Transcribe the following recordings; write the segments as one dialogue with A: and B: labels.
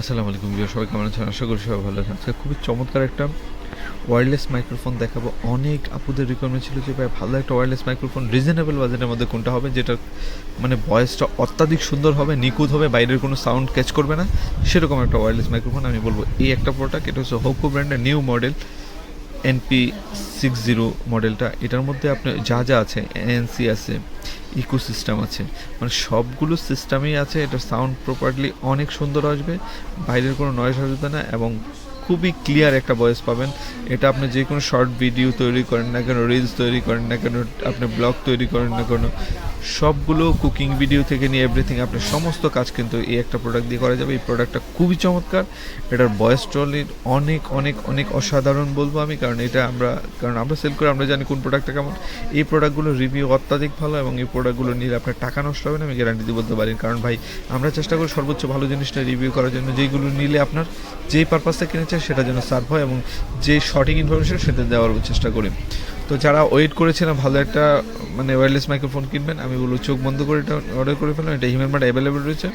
A: আসসালামু আলাইকুম বিয়ে সবাই কেমন আছেন? আশা করি সবাই ভালো আছেন। আজকে খুবই চমৎকার একটা ওয়্যারলেস মাইক্রোফোন দেখাবো। অনেক আপুদের রিকোয়ারমেন্ট ছিল যে, ভাই, ভালো একটা ওয়্যারলেস মাইক্রোফোন রিজনেবল বাজেটের মধ্যে কোনটা হবে? যেটা মানে ভয়েসটা অত্যাধিক সুন্দর হবে, নিখুঁত হবে, বাইরের কোনো সাউন্ড ক্যাচ করবে না? সেরকম একটা ওয়্যারলেস মাইক্রোফোন আমি বলব। এই একটা প্রোডাক্ট এটা হচ্ছে হোকো ব্র্যান্ডের new model NP six zero মডেলটা এটার মধ্যে আপনি যা যা আছে এনসি আছে ইকো সিস্টেম আছে মানে সবগুলো সিস্টেমই আছে, এটা সাউন্ড প্রপারলি অনেক সুন্দর আসবে, বাইরের কোনো নয়েজ আসবে না এবং খুবই ক্লিয়ার একটা ভয়েস পাবেন। এটা আপনি যে কোনো শর্ট ভিডিও তৈরি করেন না কেন রিলস তৈরি করেন না কেন, আপনি ব্লগ তৈরি করেন না কেন সবগুলো কুকিং ভিডিও থেকে নিয়ে এভরিথিং আপনার সমস্ত কাজ কিন্তু এই একটা প্রোডাক্ট দিয়ে করা যাবে। এই প্রোডাক্টটা খুবই চমৎকার। এটার ভয়েস ট্রলির অনেক অনেক অনেক অসাধারণ বলব আমি, কারণ এটা আমরা, কারণ আমরা সেল করে, আমরা জানি কোন প্রোডাক্টটা কেমন। এই প্রোডাক্টগুলো রিভিউ অত্যাধিক ভালো এবং এই প্রোডাক্টগুলো নিলে আপনার টাকা নষ্ট হবে না, আমি গ্যারান্টি দিয়ে বলতে পারি। কারণ ভাই, আমরা চেষ্টা করি সর্বোচ্চ ভালো জিনিসটা রিভিউ করার জন্য। যেইগুলো নিলে আপনার যেই পারপাসে কিনেছে সেটা যেন সার্ভ হয় এবং যে সঠিক ইনফরমেশন সেটা দেওয়ার চেষ্টা করি। তো যারা ওয়েট করেছিলেন ভালো একটা মানে ওয়্যারলেস মাইক্রোফোন কিনবেন, আমি বলব চোখ বন্ধ করে এটা অর্ডার করে ফেলুন, এটা হিউম্যান মার্ট অ্যাভেলেবেল রয়েছে।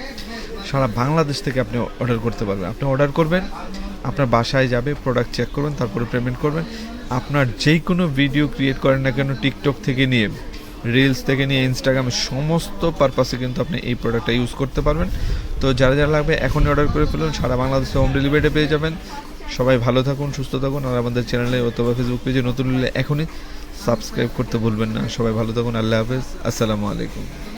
A: সারা বাংলাদেশ থেকে আপনি অর্ডার করতে পারবেন। আপনি অর্ডার করবেন, আপনার বাসায় যাবে প্রোডাক্ট চেক করবেন, তারপরে পেমেন্ট করবেন। আপনার যেই কোনো ভিডিও ক্রিয়েট করেন না কেন টিকটক থেকে নিয়ে রিলস থেকে নিয়ে ইনস্টাগ্রামে সমস্ত পারপাসে কিন্তু আপনি এই প্রোডাক্টটা ইউজ করতে পারবেন। তো যারা যারা লাগবে, এখনই অর্ডার করে ফেলুন। সারা বাংলাদেশে হোম ডেলিভারিতে পেয়ে যাবেন। সবাই ভালো থাকুন, সুস্থ থাকুন, আর আমাদের চ্যানেলে অথবা ফেসবুক পেজে নতুন হলে এখনই সাবস্ক্রাইব করতে ভুলবেন না। সবাই ভালো থাকুন, আল্লাহ হাফেজ, আসসালামু আলাইকুম।